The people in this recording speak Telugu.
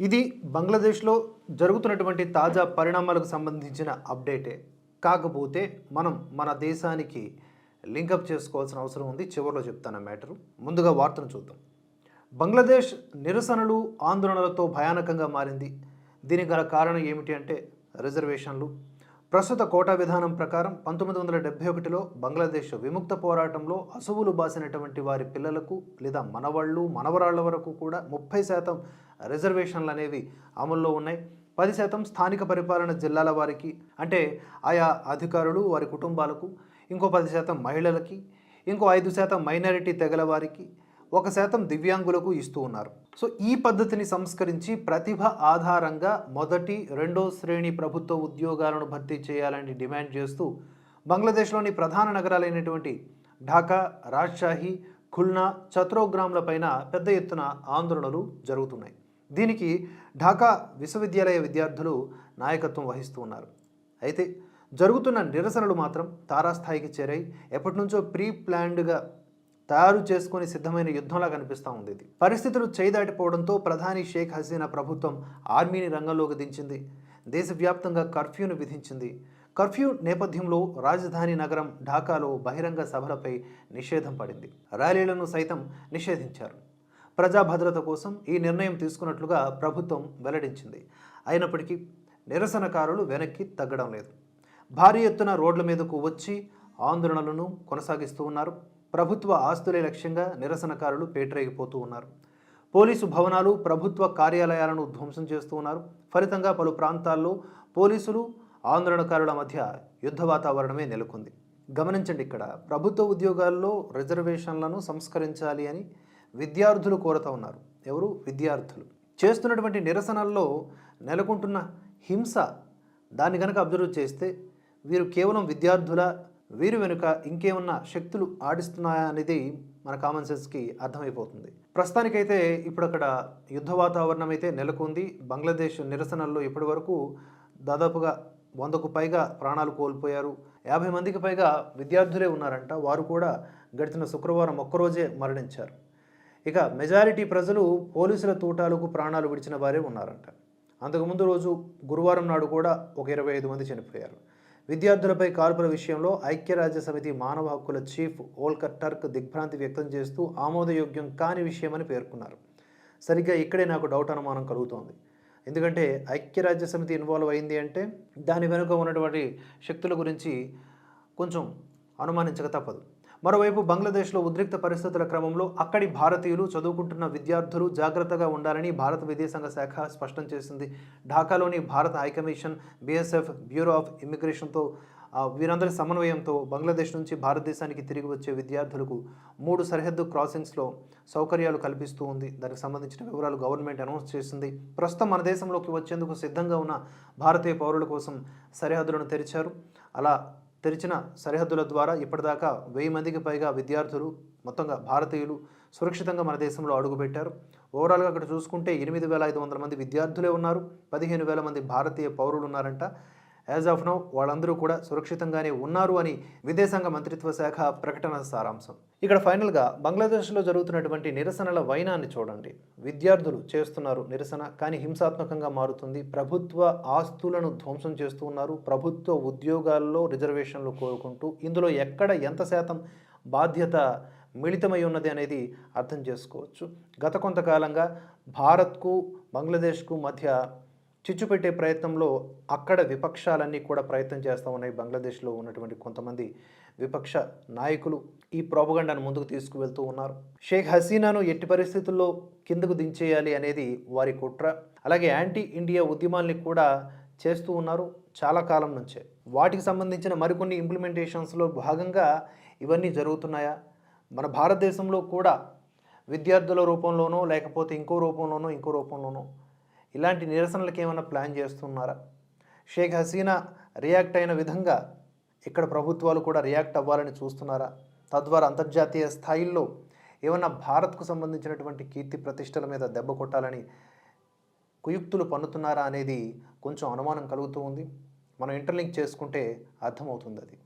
ఇది బంగ్లాదేశ్లో జరుగుతున్నటువంటి తాజా పరిణామాలకు సంబంధించిన అప్డేటే. కాకపోతే మనం మన దేశానికి లింకప్ చేసుకోవాల్సిన అవసరం ఉంది. చివరిలో చెప్తాను మ్యాటరు. ముందుగా వార్తను చూద్దాం. బంగ్లాదేశ్ నిరసనలు ఆందోళనలతో భయానకంగా మారింది. దీనికి గల కారణం ఏమిటి అంటే రిజర్వేషన్లు. ప్రస్తుత కోటా విధానం ప్రకారం పంతొమ్మిది వందల డెబ్బై ఒకటిలో బంగ్లాదేశ్ విముక్త పోరాటంలో అసువులు బాసినటువంటి వారి పిల్లలకు లేదా మనవాళ్ళు మనవరాళ్ళ వరకు కూడా ముప్పై శాతం రిజర్వేషన్లు అనేవి అమల్లో ఉన్నాయి. పది శాతం స్థానిక పరిపాలన జిల్లాల వారికి అంటే ఆయా అధికారులు వారి కుటుంబాలకు ఇంకో పది శాతం మహిళలకి ఇంకో ఐదు శాతం మైనారిటీ తెగల వారికి ఒక శాతం దివ్యాంగులకు ఇస్తూ ఉన్నారు. సో ఈ పద్ధతిని సంస్కరించి ప్రతిభ ఆధారంగా మొదటి రెండో శ్రేణి ప్రభుత్వ ఉద్యోగాలను భర్తీ చేయాలని డిమాండ్ చేస్తూ బంగ్లాదేశ్లోని ప్రధాన నగరాలైనటువంటి ఢాకా రాజ్షాహి ఖుల్నా చత్రోగ్రామ్లపైన పెద్ద ఎత్తున ఆందోళనలు జరుగుతున్నాయి. దీనికి ఢాకా విశ్వవిద్యాలయ విద్యార్థులు నాయకత్వం వహిస్తూ ఉన్నారు. అయితే జరుగుతున్న నిరసనలు మాత్రం తారాస్థాయికి చేరాయి. ఎప్పటి నుంచో ప్రీ ప్లాన్డ్గా తయారు చేసుకుని సిద్ధమైన యుద్ధంలా కనిపిస్తూ ఉంది ఇది. పరిస్థితులు చేదాటిపోవడంతో ప్రధాని షేక్ హసీనా ప్రభుత్వం ఆర్మీని రంగంలోకి దించింది. దేశవ్యాప్తంగా కర్ఫ్యూను విధించింది. కర్ఫ్యూ నేపథ్యంలో రాజధాని నగరం ఢాకాలో బహిరంగ సభలపై నిషేధం పడింది. ర్యాలీలను సైతం నిషేధించారు. ప్రజా భద్రత కోసం ఈ నిర్ణయం తీసుకున్నట్లుగా ప్రభుత్వం వెల్లడించింది. అయినప్పటికీ నిరసనకారులు వెనక్కి తగ్గడం లేదు. భారీ ఎత్తున రోడ్ల మీదకు వచ్చి ఆందోళనలను కొనసాగిస్తూ ఉన్నారు. ప్రభుత్వ ఆస్తులే లక్ష్యంగా నిరసనకారులు పేటరేగిపోతూ ఉన్నారు. పోలీసు భవనాలు ప్రభుత్వ కార్యాలయాలను ధ్వంసం చేస్తూ ఉన్నారు. ఫలితంగా పలు ప్రాంతాల్లో పోలీసులు ఆందోళనకారుల మధ్య యుద్ధ వాతావరణమే నెలకొంది. గమనించండి ఇక్కడ ప్రభుత్వ ఉద్యోగాల్లో రిజర్వేషన్లను సంస్కరించాలి అని విద్యార్థులు కోరుతూ ఉన్నారు. ఎవరు? విద్యార్థులు. చేస్తున్నటువంటి నిరసనల్లో నెలకొంటున్న హింస దాన్ని కనుక అబ్జర్వ్ చేస్తే వీరు కేవలం విద్యార్థుల వీరి వెనుక ఇంకేమన్నా శక్తులు ఆడిస్తున్నాయా అనేది మన కామన్ సెన్స్కి అర్థమైపోతుంది. ప్రస్తుతానికైతే ఇప్పుడు అక్కడ యుద్ధ వాతావరణం అయితే నెలకొంది. బంగ్లాదేశ్ నిరసనల్లో ఇప్పటి వరకు దాదాపుగా వందకు పైగా ప్రాణాలు కోల్పోయారు. యాభై మందికి పైగా విద్యార్థులే ఉన్నారంట. వారు కూడా గడిచిన శుక్రవారం ఒక్కరోజే మరణించారు. ఇక మెజారిటీ ప్రజలు పోలీసుల తూటాలకు ప్రాణాలు విడిచిన వారే ఉన్నారంట. అంతకుముందు రోజు గురువారం నాడు కూడా ఒక ఇరవై ఐదు మంది చనిపోయారు. విద్యార్థులపై కాల్పుల విషయంలో ఐక్యరాజ్య సమితి మానవ హక్కుల చీఫ్ ఓల్కర్ టర్క్ దిగ్భ్రాంతి వ్యక్తం చేస్తూ ఆమోదయోగ్యం కాని విషయమని పేర్కొన్నారు. సరిగ్గా ఇక్కడే నాకు డౌట్ అనుమానం కలుగుతోంది. ఎందుకంటే ఐక్యరాజ్య సమితి ఇన్వాల్వ్ అయింది అంటే దాని వెనుక ఉన్నటువంటి శక్తుల గురించి కొంచెం అనుమానించక తప్పదు. మరోవైపు బంగ్లాదేశ్లో ఉద్రిక్త పరిస్థితుల క్రమంలో అక్కడి భారతీయులు చదువుకుంటున్న విద్యార్థులు జాగ్రత్తగా ఉండాలని భారత విదేశాంగ శాఖ స్పష్టం చేసింది. ఢాకాలోని భారత high commission BSF bureau of ఇమిగ్రేషన్తో వీరందరి సమన్వయంతో బంగ్లాదేశ్ నుంచి భారతదేశానికి తిరిగి వచ్చే విద్యార్థులకు మూడు సరిహద్దు క్రాసింగ్స్లో సౌకర్యాలు కల్పిస్తూ ఉంది. దానికి సంబంధించిన వివరాలు గవర్నమెంట్ అనౌన్స్ చేసింది. ప్రస్తుతం మన దేశంలోకి వచ్చేందుకు సిద్ధంగా ఉన్న భారతీయ పౌరుల కోసం సరిహద్దులను తెరిచారు. అలా తెరిచిన సరిహద్దుల ద్వారా ఇప్పటిదాకా వెయ్యి మందికి పైగా విద్యార్థులు మొత్తంగా భారతీయులు సురక్షితంగా మన దేశంలో అడుగుపెట్టారు. ఓవరాల్గా అక్కడ చూసుకుంటే ఎనిమిది వేల ఐదు వందల మంది విద్యార్థులే ఉన్నారు. పదిహేను వేల మంది భారతీయ పౌరులు ఉన్నారంట. యాజ్ ఆఫ్ నౌ వాళ్ళందరూ కూడా సురక్షితంగానే ఉన్నారు అని విదేశాంగ మంత్రిత్వ శాఖ ప్రకటన సారాంశం. ఇక్కడ ఫైనల్గా బంగ్లాదేశ్లో జరుగుతున్నటువంటి నిరసనల వైనాన్ని చూడండి. విద్యార్థులు చేస్తున్నారు నిరసన కానీ హింసాత్మకంగా మారుతుంది. ప్రభుత్వ ఆస్తులను ధ్వంసం చేస్తూ ఉన్నారు. ప్రభుత్వ ఉద్యోగాల్లో రిజర్వేషన్లు కోరుకుంటూ ఇందులో ఎక్కడ ఎంత శాతం బాధ్యత మిళితమై ఉన్నది అనేది అర్థం చేసుకోవచ్చు. గత కొంతకాలంగా భారత్కు బంగ్లాదేశ్కు మధ్య చిచ్చు పెట్టే ప్రయత్నంలో అక్కడ విపక్షాలన్నీ కూడా ప్రయత్నం చేస్తూ ఉన్నాయి. బంగ్లాదేశ్లో ఉన్నటువంటి కొంతమంది విపక్ష నాయకులు ఈ ప్రోపగండాను ముందుకు తీసుకువెళ్తూ ఉన్నారు. షేక్ హసీనాను ఎట్టి పరిస్థితుల్లో కిందకు దించేయాలి అనేది వారి కుట్ర. అలాగే యాంటీ ఇండియా ఉద్యమాల్ని కూడా చేస్తూ ఉన్నారు చాలా కాలం నుంచే. వాటికి సంబంధించిన మరికొన్ని ఇంప్లిమెంటేషన్స్లో భాగంగా ఇవన్నీ జరుగుతున్నాయా? మన భారతదేశంలో కూడా విద్యార్థుల రూపంలోనో లేకపోతే ఇంకో రూపంలోనో ఇంకో రూపంలోనో ఇలాంటి నిరసనలకు ఏమైనా ప్లాన్ చేస్తున్నారా? షేక్ హసీనా రియాక్ట్ అయిన విధంగా ఇక్కడ ప్రభుత్వాలు కూడా రియాక్ట్ అవ్వాలని చూస్తున్నారా? తద్వారా అంతర్జాతీయ స్థాయిల్లో ఏమన్నా భారత్కు సంబంధించినటువంటి కీర్తి ప్రతిష్టల మీద దెబ్బ కొట్టాలని కుయుక్తులు పన్నుతున్నారా అనేది కొంచెం అనుమానం కలుగుతూ ఉంది. మనం ఇంటర్లింక్ చేసుకుంటే అర్థమవుతుంది అది.